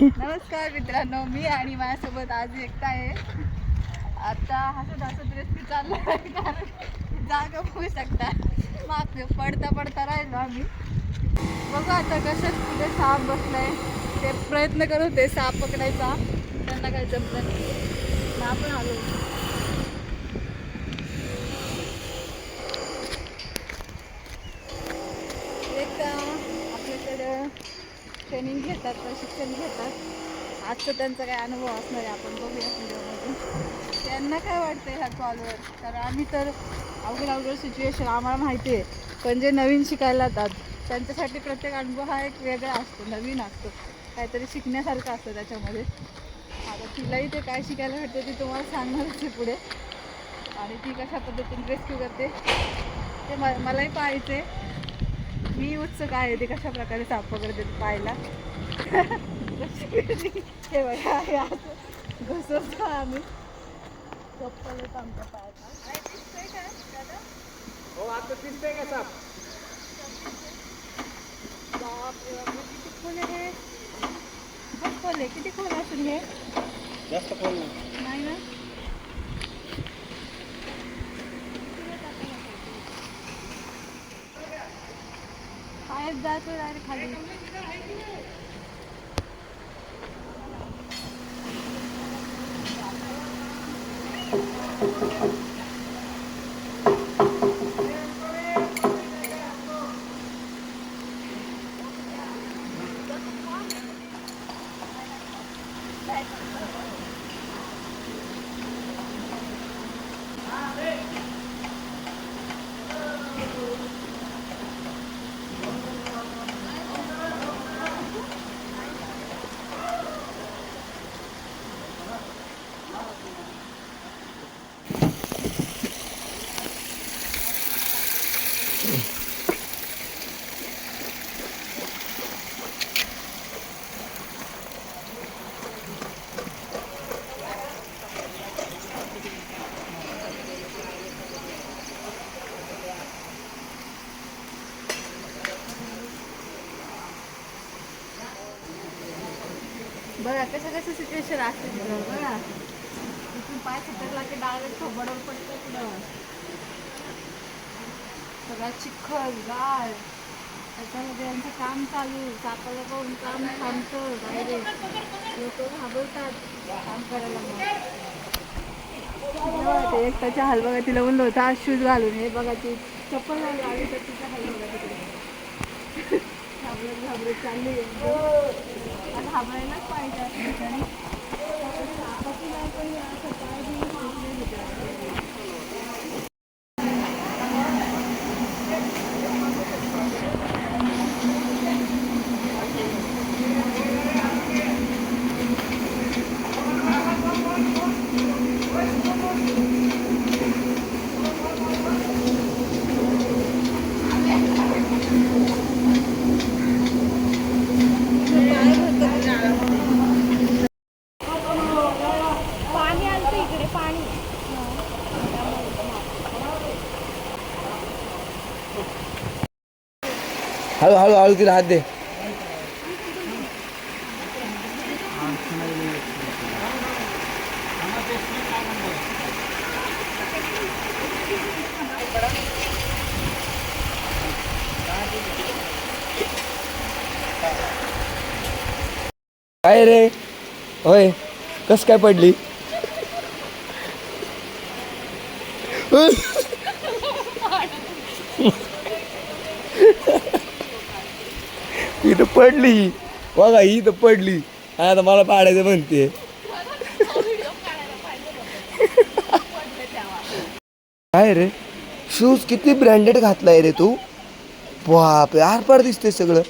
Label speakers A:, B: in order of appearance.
A: नमस्कार मित्रांनो मी आणि माझ्यासोबत आज एकटा आहे. आता हसत हसत रेस्क्यू चालला आहे कारण जागा होऊ शकता माग पडता पडता राहिलो आम्ही. बघू आता कशात कुठे साप बसलाय. ते प्रयत्न करत होते साप पकडायचा. त्यांना काय जमलं नाही. मग आपण आलो. ट्रेनिंग घेतात प्रशिक्षण घेतात. आजचा त्यांचा काय अनुभव असणार आहे आपण बघूया व्हिडिओमध्ये त्यांना काय वाटतं ह्या कॉलवर कारण आम्ही तर अवघड अवघड सिच्युएशन आम्हाला माहिती आहे. पण जे नवीन शिकायला जातात त्यांच्यासाठी प्रत्येक अनुभव हा एक वेगळा असतो नवीन असतो. काहीतरी शिकण्यासारखं असतं त्याच्यामध्ये. आता तिलाही ते काय शिकायला भेटतं ते तुम्हाला सांगणारच आहे पुढे. आणि ती कशा पद्धतीने रेस्क्यू करते ते म मलाही पाहायचे मी उत्सुक आहे ते कशा प्रकारे साप वगैरे ते पाहायला. हे बघा हे असं घसरतो आम्ही. चप्पल येत आमच्या पायाचा दिसतंय का दादा?
B: हो आता दिसतंय का साप?
A: किती खोल आहे हे. खूप खोल आहे. किती खोल असेल हे?
B: जास्त खोल नाही
A: ना? पायात जातो डायरेक्ट खाली. बघा कसं कसं सिच्युएशन असते तिथं बघा. इथून पाय चिकटला की डायरेक्ट थोबडवर पडतं पुढं. सगळा चिखल गाळ. त्याच्यामध्ये यांचं काम चालू सापाला पाहून काम थांबतं डायरेक्ट लोक घाबरतात काम करायला ते एक त्याच्या हाल बघा तिला म्हणलं होतं आज शूज घालून हे बघा ती चप्पल घालून आली तर तिचा हाल बघा तिकडे घाबरत घाबरत चालली आता घाबरायलाच पाहिजे
B: हळू हळू हळू तिला हात दे। रे? होय कस काय पडली? इथं पडली. बघा ही तर पडली. आता मला पाडायचं म्हणते. काय रे? शूज किती ब्रँडेड घातलाय रे तू? बाप आरपार दिसते सगळं.